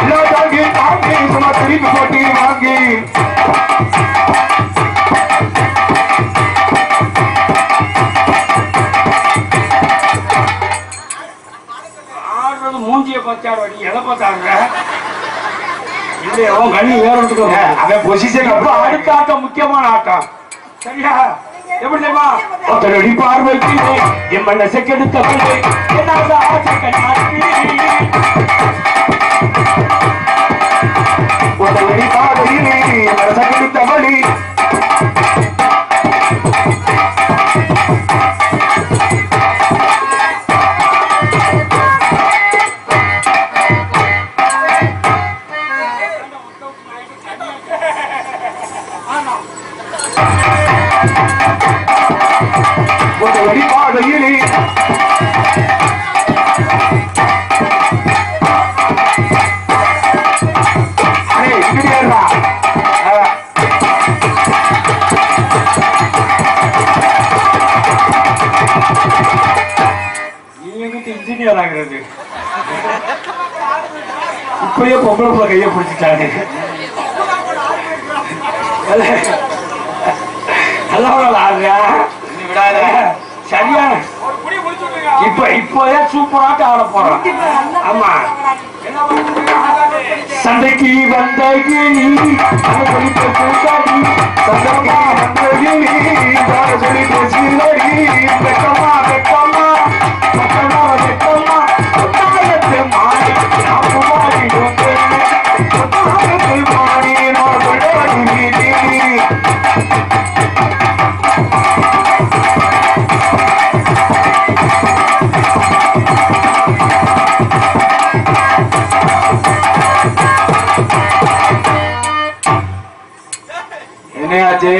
இல்லாதாங்கி தாங்கி சும்மா திருப்பி போட்டி வாங்கி மூஞ்சிய முக்கியமான ஆட்டம். சரியா? எப்படிமா ஒருத்தருடைய பார்வைக்கு என் மனசை கெடுத்த பாதையிலே மனச கொடுத்த வழி ஒருவரி பாதையிலே இப்பயே பொம்பளை பிள்ளை கையை பிடிச்சிட்டாங்க நல்லா ஆடுறா. விடாத. சரியான இப்ப இப்போதே சூப்பராட்டு ஆட போறோம் ஆமா. சண்டைக்கு வந்த கிளி அதை சொல்லிட்டு கூட்டாடி என்னையாச்சு?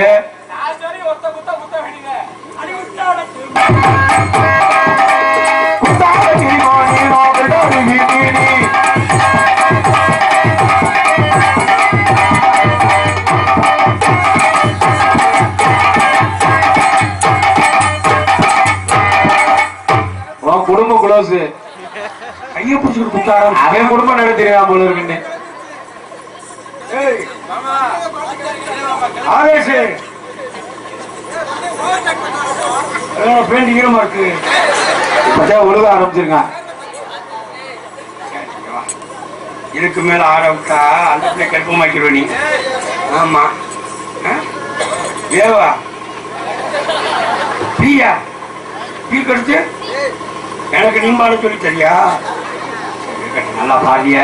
குடும்பம் குளோஸ் கையை பிடிச்சிட்டு குத்தாரம் அவன் குடும்பம் நடத்திருக்கா போல இருக்குன்னு ஆவேசு. பேண்ட் ஈரமா இருக்கு. இப்பதான் ஒழுக ஆரம்பிச்சிருக்கான். இதுக்கு மேல ஆட விட்டா அந்த பிள்ளை கற்பமாக்கிடுவ நீ. ஆமா. ஆ? ஏவா? பீயா பீ கடிச்சு? எனக்கு நீம்பால சொல்லி சரியா நல்லா பாடிய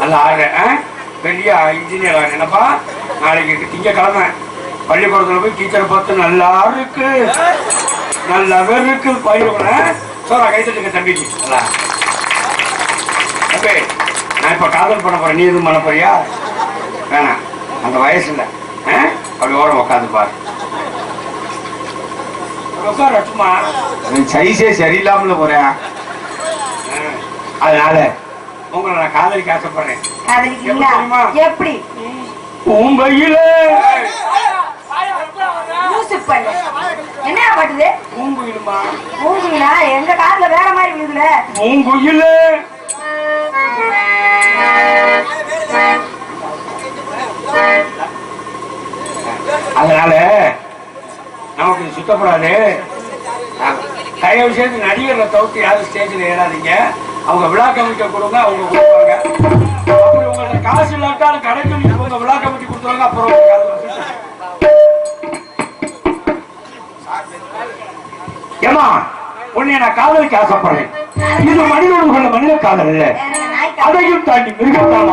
நல்லா ஆடுற ஆ? பெரிய இன்ஜினியர் என்னப்பா? நாளைக்கு திங்கக்கிழமை பள்ளிக்கூடத்துல போய் டீச்சரை பார்த்து நல்லா இருக்கு. நல்லாவே இருக்கு. பயிரோட சோறா கைத்தட்டுங்க தம்பிக்கு. தம்பி நான் இப்ப காதல் பண்ண போறேன். நீ எதுவும் பண்ண போறியா? வேணாம். அந்த வயசுல ஆ? அப்படி ஓரம் உட்காந்து பாரு. உட்கார சும்மா. அவன் சைஸே சரியில்லாமல போறேன். அதனால உங்களை நான் காதலிக்க ஆசைப்படுறேன். எப்படி? பூம்பையில. என்ன பாட்டுது பூங்குயிலுமா? பூங்குயிலா? எங்க காதுல வேற மாதிரி விழுதுல? பூங்குயில. அதனால நமக்கு சுத்தப்படாது. தயவு செய்து நடிகர்களை தவிர்த்து யாரும் ஸ்டேஜில் ஏறாதீங்க. அவங்க விழா கமிட்டி கொடுங்க அவங்க கொடுப்பாங்க. அப்படி உங்களுக்கு காசு இல்லாட்டாலும் கடைக்கு உங்க விழா கமிட்டி கொடுத்துருவாங்க அப்புறம் ஏமா உன்னை நான் காதலுக்கு ஆசைப்படுறேன். இது மனிதனோடு மனித காதல். இல்ல அதையும் தாண்டி மிருகத்தால்